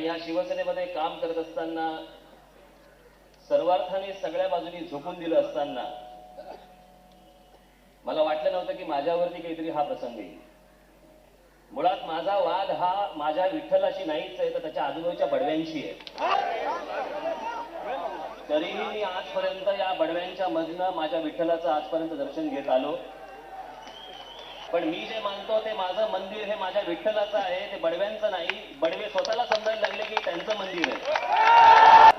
आणि या शिवसेनेमध्ये काम करत असताना सर्वार्थाने सगळ्या बाजूनी झोपून दिलं असताना मला वाटलं नव्हतं की माझ्यावरती काहीतरी हा प्रसंग येईल. मुळात माझा वाद हा माझ्या विठ्ठलाशी नाहीच आहे तर त्याच्या आजूबाजूच्या बडव्यांशी आहे. तरीही मी आजपर्यंत या बडव्यांच्या मधनं माझ्या विठ्ठलाचं आजपर्यंत दर्शन घेत आलो. पण मी जे मानतो ते माझं मंदिर हे माझ्या विठ्ठलाचं आहे ते बडव्यांचं नाही बडवे स्वतःला समजायला लागले की त्यांचं मंदिर आहे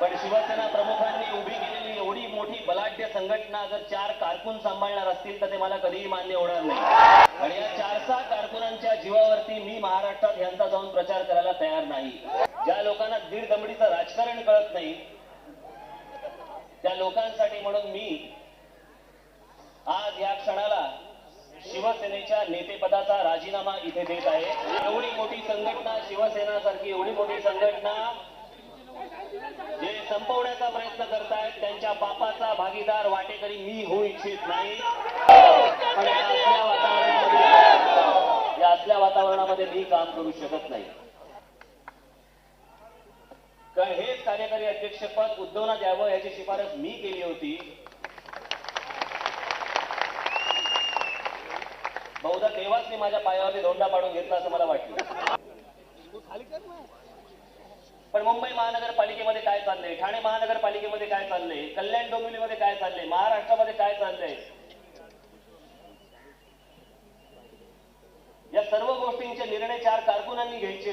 पण शिवसेना प्रमुखांनी उभी केलेली एवढी साहित्य संघटना जर चार कारकून सांभाळणार असतील तर ते मला कधीही मान्य होणार नाही. आणि या चार सहा कारकुनांच्या जीवावरती मी महाराष्ट्रात यांचा जाऊन प्रचार करायला तयार नाही. ज्या लोकांना दीड दमडीचं राजकारण कळत नाही त्या लोकांसाठी म्हणून मी आज या क्षणाला शिवसेनेच्या नेतेपदाचा राजीनामा इथे देत आहे. एवढी मोठी संघटना शिवसेना सारखी एवढी मोठी संघटना जे संपवण्याचा प्रयत्न करतायत. त्यांच्या बापाचा भागीदार वाटेकरी मी होऊ इच्छित नाही. पण या असल्या वातावरणामध्ये या असल्या वातावरणामध्ये मी काम करू शकत नाही. हेच कार्यकारी अध्यक्षपद उद्धवना द्यावं याची शिफारस मी केली होती. बहुधा तेव्हाच मी माझ्या पायावरती धोंडा पाडून घेतला असं मला वाटलं. पण मुंबई महानगरपालिकेमध्ये काय चाललंय? ठाणे महानगरपालिकेमध्ये काय चाललंय? कल्याण डोंबिवलीमध्ये काय चाललंय? महाराष्ट्रामध्ये काय चाललंय? या सर्व गोष्टींचे निर्णय चार कारकुनांनी घ्यायचे.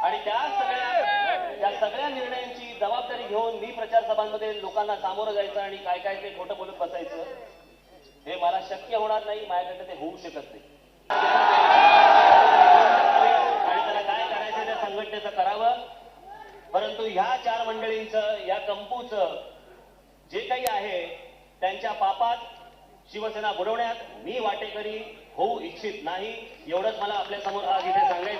आणि त्या सगळ्या त्या सगळ्या निर्णयांची जबाबदारी घेऊन मी प्रचार सभांमध्ये लोकांना सामोरं जायचं आणि काय काय ते खोटं बोलत बसायचं हे मला शक्य होणार नाही माझ्याकडे ते होऊ शकत नाही आणि त्याला काय करायचं त्याचं करावं. परंतु ह्या चार मंडळींचं या कंपूचं जे काही आहे त्यांच्या पापात शिवसेना बुडवण्यात मी वाटेकरी होऊ इच्छित नाही. एवढंच मला आपल्यासमोर आज इथे सांगायचं